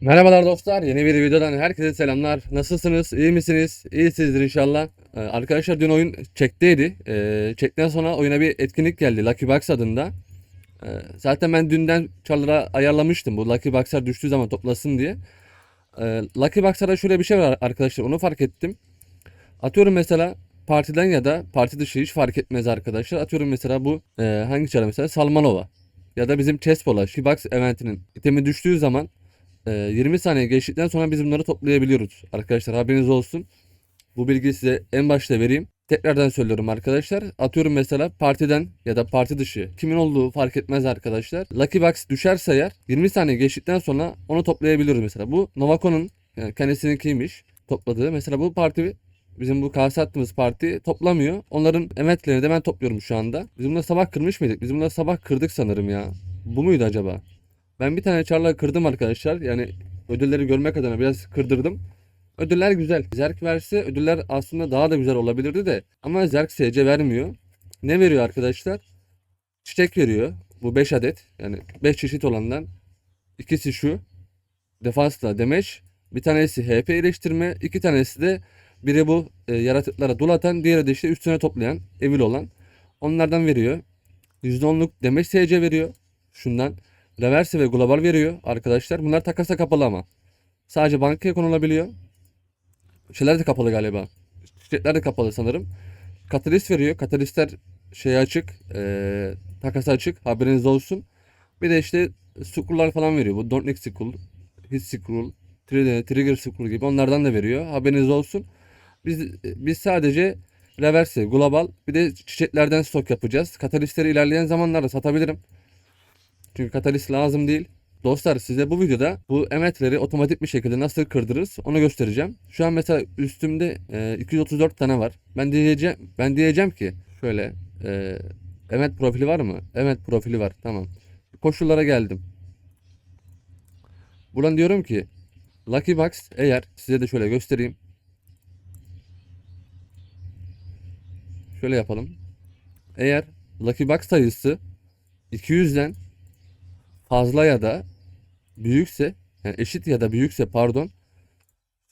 Merhabalar dostlar. Yeni bir videodan herkese selamlar. Nasılsınız? İyi misiniz? İyisinizdir inşallah. Ee, arkadaşlar dün oyun çekteydi. Ee, çekten sonra oyuna bir etkinlik geldi. Lucky Box adında. Ee, zaten ben dünden çarlara ayarlamıştım. Bu Lucky Box'lar düştüğü zaman toplasın diye. Lucky Box'larda şöyle bir şey var arkadaşlar. Onu fark ettim. Atıyorum mesela partiden ya da parti dışı hiç fark etmez arkadaşlar. Atıyorum mesela bu e, hangi çara mesela Salmanova. Ya da bizim Chessbola, Shibox eventinin itemi düştüğü zaman 20 saniye geçtikten sonra biz bunları toplayabiliyoruz. Arkadaşlar haberiniz olsun. Bu bilgiyi size en başta vereyim. Tekrardan söylüyorum arkadaşlar. Atıyorum mesela partiden ya da parti dışı kimin olduğu fark etmez arkadaşlar. Lucky Box düşerse eğer 20 saniye geçtikten sonra onu toplayabiliyoruz mesela. Bu Novako'nun yani kendisininkiymiş topladığı. Mesela bu parti bizim bu kase attığımız parti toplamıyor. Onların emetlerini de ben topluyorum şu anda. Biz bunları sabah kırmış mıydık? Biz bunları sabah kırdık sanırım ya. Bu muydu acaba? Ben bir tane çarla kırdım arkadaşlar. Yani ödülleri görmek adına biraz kırdırdım. Ödüller güzel. Zerk verse ödüller aslında daha da güzel olabilirdi de. Ama Zerk SC vermiyor. Ne veriyor arkadaşlar? Çiçek veriyor. Bu 5 adet. Yani 5 çeşit olandan. İkisi şu. Defansla demeç. Bir tanesi HP iyileştirme. iki tanesi de biri bu e, yaratıklara dul atan. Diğeri de işte üstüne toplayan. Evil olan. Onlardan veriyor. %10'luk demeç SC veriyor. Şundan. Reverse ve global veriyor arkadaşlar. Bunlar takasa kapalı ama. Sadece bankaya konulabiliyor. Şeyler de kapalı galiba. Şirketler de kapalı sanırım. Katalist veriyor. Katalistler şey açık. Ee, takası açık. Haberiniz olsun. Bir de işte scroll'lar falan veriyor. Bu Don't Need Scroll, Hit Scroll, Trigger Scroll gibi onlardan da veriyor. Haberiniz olsun. Biz biz sadece reverse, global bir de çiçeklerden stok yapacağız. Katalistleri ilerleyen zamanlarda satabilirim. Çünkü katalist lazım değil. Dostlar size bu videoda bu emetleri otomatik bir şekilde nasıl kırdırırız onu göstereceğim. Şu an mesela üstümde e, 234 tane var. Ben diyeceğim ben diyeceğim ki şöyle e, emet profili var mı? Evet profili var. Tamam. Koşullara geldim. Buradan diyorum ki Lucky Box eğer size de şöyle göstereyim. Şöyle yapalım. Eğer Lucky Box sayısı 200'den fazla ya da büyükse yani eşit ya da büyükse pardon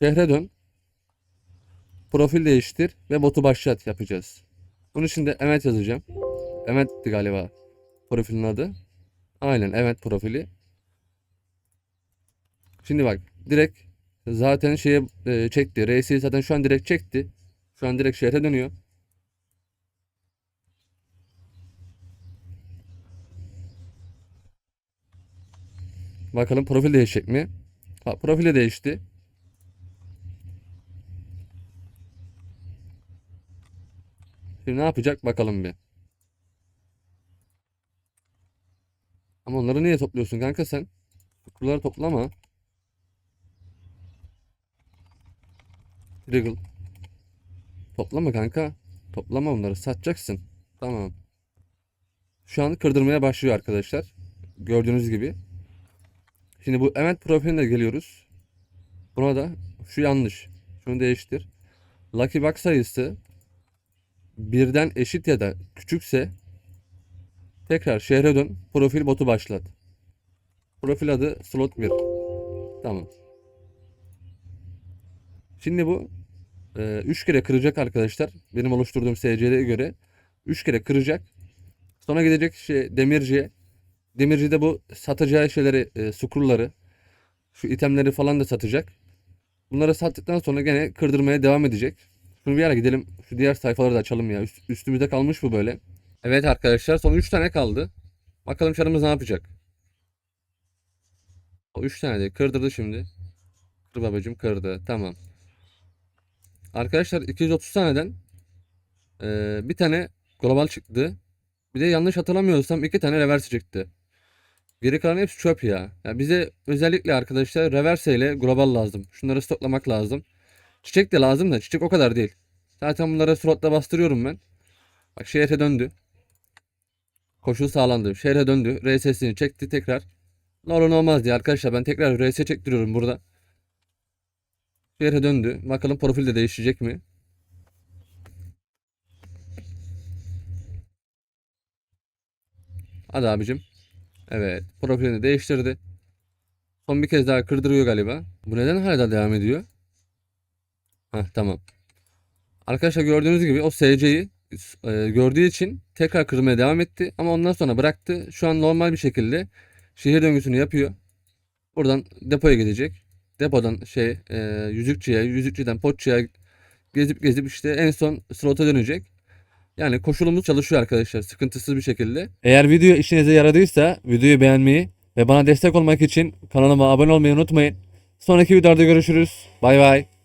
şehre dön profil değiştir ve botu başlat yapacağız. Bunun için de evet yazacağım. Evet'ti galiba profilin adı. Aynen evet profili. Şimdi bak direkt zaten şeye e, çekti. RS'i zaten şu an direkt çekti. Şu an direkt şehre dönüyor. Bakalım profil değişecek mi? Ha, profili değişti. Şimdi ne yapacak bakalım bir. Ama onları niye topluyorsun kanka sen? Kutuları toplama. Triggle. Toplama kanka. Toplama onları. Satacaksın. Tamam. Şu an kırdırmaya başlıyor arkadaşlar. Gördüğünüz gibi. Şimdi bu event profiline geliyoruz. Buna da şu yanlış. Şunu değiştir. Lucky Box sayısı birden eşit ya da küçükse tekrar şehre dön. Profil botu başlat. Profil adı slot 1. Tamam. Şimdi bu 3 kere kıracak arkadaşlar. Benim oluşturduğum SC'ye göre 3 kere kıracak. Sonra gidecek şey demirciye Demirci de bu satacağı şeyleri, e, sukurları, şu itemleri falan da satacak. Bunları sattıktan sonra gene kırdırmaya devam edecek. Şunu bir ara gidelim. Şu diğer sayfaları da açalım ya. Üst, üstümüzde kalmış bu böyle. Evet arkadaşlar son 3 tane kaldı. Bakalım çarımız ne yapacak. O 3 tane de kırdırdı şimdi. Kır babacım kırdı. Tamam. Arkadaşlar 230 taneden e, bir tane global çıktı. Bir de yanlış hatırlamıyorsam iki tane reverse çıktı. Geri kalan hepsi çöp ya. ya. Bize özellikle arkadaşlar reverse ile global lazım. Şunları stoklamak lazım. Çiçek de lazım da çiçek o kadar değil. Zaten bunlara slotla bastırıyorum ben. Bak şehre döndü. Koşul sağlandı. Şehre döndü. RSS'ini çekti tekrar. Ne olur olmaz diye arkadaşlar ben tekrar RS çektiriyorum burada. Şehre döndü. Bakalım profil de değişecek mi? Hadi abicim. Evet. Profilini değiştirdi. Son bir kez daha kırdırıyor galiba. Bu neden hala devam ediyor? Heh, tamam. Arkadaşlar gördüğünüz gibi o SC'yi e, gördüğü için tekrar kırmaya devam etti. Ama ondan sonra bıraktı. Şu an normal bir şekilde şehir döngüsünü yapıyor. Buradan depoya gidecek. Depodan şey e, yüzükçüye, yüzükçüden potçuya gezip gezip işte en son slota dönecek. Yani koşulumuz çalışıyor arkadaşlar sıkıntısız bir şekilde. Eğer video işinize yaradıysa videoyu beğenmeyi ve bana destek olmak için kanalıma abone olmayı unutmayın. Sonraki videoda görüşürüz. Bay bay.